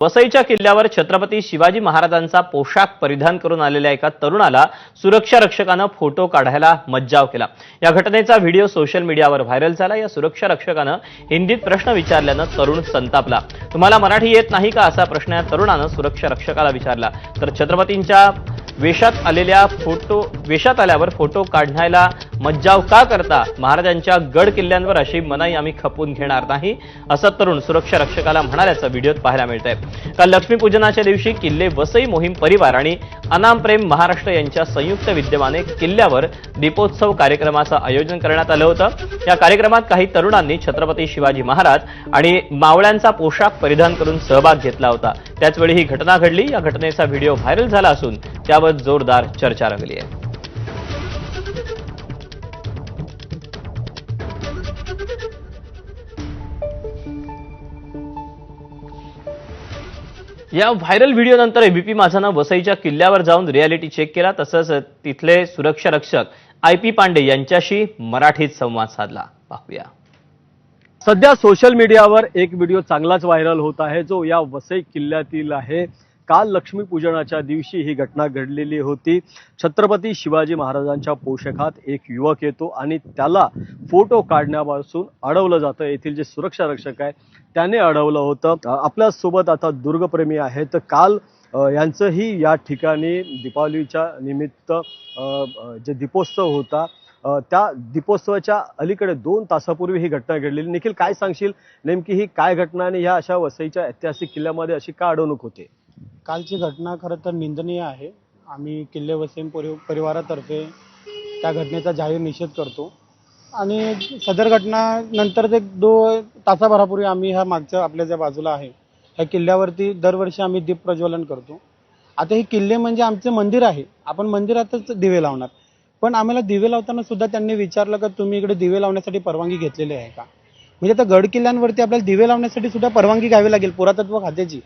वसईच्या किल्ल्यावर छत्रपती शिवाजी महाराजांचा पोशाख परिधान करून आलेल्या एका तरुणाला सुरक्षा रक्षकानं फोटो काढायला मज्जाव केला. या घटनेचा व्हिडिओ सोशल मीडियावर व्हायरल झाला. या सुरक्षा रक्षकानं हिंदीत प्रश्न विचारल्यानं तरुण संतापला. तुम्हाला मराठी येत नाही का? असा प्रश्न या तरुणानं सुरक्षा रक्षकाला विचारला. तर छत्रपतींच्या वेशात आलेल्या फोटो वेशात आल्यावर फोटो काढण्याला मज्जाव का करता? महाराजांच्या गड किल्ल्यांवर अशी मनाई आम्ही खपवून घेणार नाही असं तरुण सुरक्षा रक्षकाला म्हणाल्याचं व्हिडिओत पाहायला मिळतंय. काल लक्ष्मीपूजनाच्या दिवशी किल्ले वसई मोहीम परिवार आणि अनामप्रेम महाराष्ट्र यांच्या संयुक्त विद्यमाने किल्ल्यावर दीपोत्सव कार्यक्रमाचं आयोजन करण्यात आलं होतं. या कार्यक्रमात काही तरुणांनी छत्रपती शिवाजी महाराज आणि मावळ्यांचा पोशाख परिधान करून सहभाग घेतला होता. त्याचवेळी ही घटना घडली. या घटनेचा व्हिडिओ व्हायरल झाला असून त्यावर जोरदार चर्चा रंगली आहे. या व्हायरल व्हिडिओनंतर एबीपी माझानं वसईच्या किल्ल्यावर जाऊन रियालिटी चेक केला. तसंच तिथले सुरक्षा रक्षक आय पी पांडे यांच्याशी मराठीत संवाद साधला. पाहूया. सध्या सोशल मीडियावर एक व्हिडिओ चांगलाच व्हायरल होत आहे. जो या वसई किल्ल्यातील आहे. काल लक्ष्मीपूजनाच्या दिवशी ही घटना घडलेली होती. छत्रपती शिवाजी महाराजांच्या पोषकात एक युवक येतो आणि त्याला फोटो काढण्यापासून अडवलं जातं. येथील जे सुरक्षा रक्षक आहे त्याने अडवलं होतं. आपल्यासोबत आता दुर्गप्रेमी आहे तर काल यांचंही या ठिकाणी दीपावलीच्या निमित्त जे दीपोत्सव होता त्या दीपोत्सवाच्या अलीकडे दोन तासापूर्वी ही घटना घडलेली. निखिल काय सांगशील? नेमकी ही काय घटना आणि ह्या अशा वसईच्या ऐतिहासिक किल्ल्यामध्ये अशी का अडवणूक होते? कालची घटना खरं तर निंदनीय आहे. आम्ही किल्ले वसीम परि परिवारातर्फे त्या घटनेचा जाहीर निषेध करतो. आणि सदर घटना नंतर ते दो तासाभरापूर्वी आम्ही ह्या मागच्या आपल्या ज्या बाजूला आहे ह्या किल्ल्यावरती दरवर्षी आम्ही दीप प्रज्वलन करतो. आता हे किल्ले म्हणजे आमचे मंदिर आहे. आपण मंदिरातच दिवे लावणार. पण आम्हाला दिवे लावताना सुद्धा त्यांनी विचारलं का तुम्ही इकडे दिवे लावण्यासाठी परवानगी घेतलेली आहे का? म्हणजे आता गड किल्ल्यांवरती आपल्याला दिवे लावण्यासाठी सुद्धा परवानगी घ्यावी लागेल पुरातत्व खात्याची.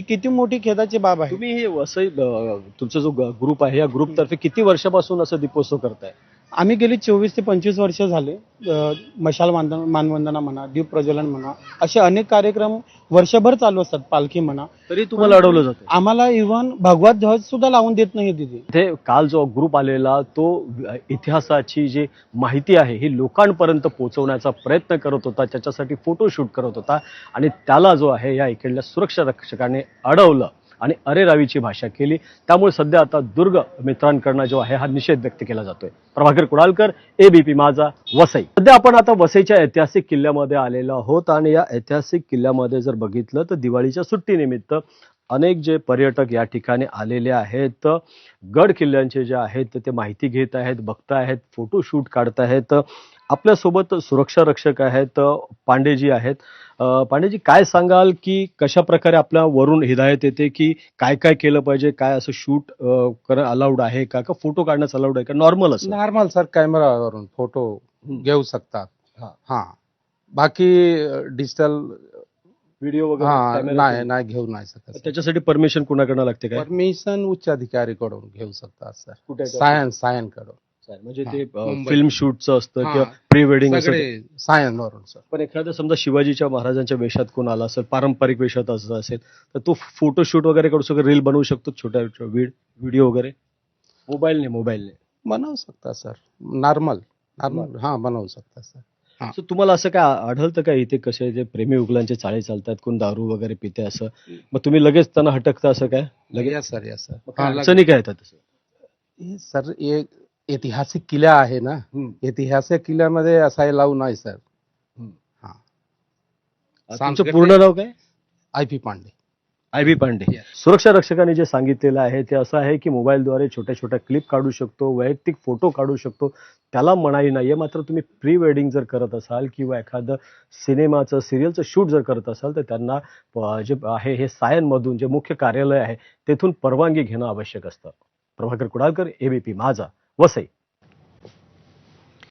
ही किती मोठी खेदाची बाब आहे. तुम्ही हे वसई अ, तुमचा जो ग्रुप आहे या ग्रुप तर्फे किती वर्षापासून असं दीपोत्सव करताय? आम्ही गेली चोवीस ते पंचवीस वर्ष झाले अ, मशाल मानधन मानवंदना म्हणा दीप प्रज्वलन म्हणा असे अनेक कार्यक्रम वर्षभर चालू असतात पालखी म्हणा. तरी तुम्हाला अडवलं जातं. आम्हाला इव्हन भगवा ध्वज सुद्धा लावून देत नाही तिथे. इथे काल जो ग्रुप आलेला तो इतिहासाची जी माहिती आहे ही लोकांपर्यंत पोहोचवण्याचा प्रयत्न करत होता. त्याच्यासाठी फोटोशूट करत होता. आणि त्याला जो आहे या इकडल्या सुरक्षा रक्षकाने अडवलं. आणि अरे रावीची भाषा केली. त्यामुळे सध्या आता दुर्ग मित्रांकडनं जो आहे हा निषेध व्यक्त केला जातोय. प्रभाकर कुडालकर एबीपी माझा वसई. सध्या आपण आता वसईच्या ऐतिहासिक किल्ल्यामध्ये आलेलो आहोत आणि या ऐतिहासिक किल्ल्यामध्ये जर बघितलं तर दिवाळीच्या सुट्टीनिमित्त अनेक जे पर्यटक या ठिकाणी आलेले आहेत गड किल्ल्यांचे जे आहेत ते माहिती घेत आहेत बघत आहेत फोटो काढत आहेत आपल्यासोबत सुरक्षा रक्षक आहेत पांडेजी आहेत. पांडेजी काय सांगाल की कशा प्रकारे आपल्या वरून हिदायत येते? की काय काय केलं पाहिजे? काय असं शूट करणं अलाउड आहे का? का फोटो काढण्यास अलाउड आहे? का नॉर्मल असं? नॉर्मल सर कॅमेरावरून फोटो. घेऊ शकतात. हा. बाकी डिजिटल व्हिडिओ वगैरे नाही नाही घेऊ नाही शकत त्याच्यासाठी परमिशन कुणाकडनं लागते काय? परमिशन उच्च अधिकारी कडून घेऊ शकतात सर? सायन सायनकडून. म्हणजे हा, ते. फिल्म शूटचं असतं. किंवा प्री वेडिंग सायन सर. पण एखादं समजा शिवाजीच्या महाराजांच्या वेशात कोण आला असेल पारंपरिक वेशात असं असेल तर तो फोटोशूट वगैरे करू शकतो रील बनवू शकतो छोट्या व्हिडिओ वगैरे. मोबाईलने मोबाईलने. बनवू शकता सर. नॉर्मल. नॉर्मल. हा बनवू शकता सर. सो तुम्हाला असं काय आढळतं का इथे कसे जे प्रेमी उगलांचे चाळे चालतात कोण दारू वगैरे पिते असं? मग तुम्ही लगेच त्यांना हटकता असं काय? लगेच? सर मग सर काय अडचणी काय येतात? तसं हे सर एक ऐतिहासिक किल्ला आहे ना. ऐतिहासिक किल्ल्यामध्ये असाय लावू नाही सर तुमचं सांस्कृतिक- पूर्ण नाव काय? I P Pandey. I B Pandey. Yes. सुरक्षा रक्षकाने जे सांगितलेलं आहे ते असं आहे की मोबाईलद्वारे छोट्या छोट्या क्लिप काढू शकतो वैयक्तिक फोटो काढू शकतो. त्याला मनाई नाहीये. मात्र तुम्ही प्री वेडिंग जर करत असाल किंवा एखादं सिनेमाचं सिरियलचं शूट जर करत असाल तर त्यांना अं, जे आहे हे सायनमधून जे मुख्य कार्यालय आहे तेथून परवानगी घेणं आवश्यक असतं. प्रभाकर कुडालकर एबीपी माझा. वसई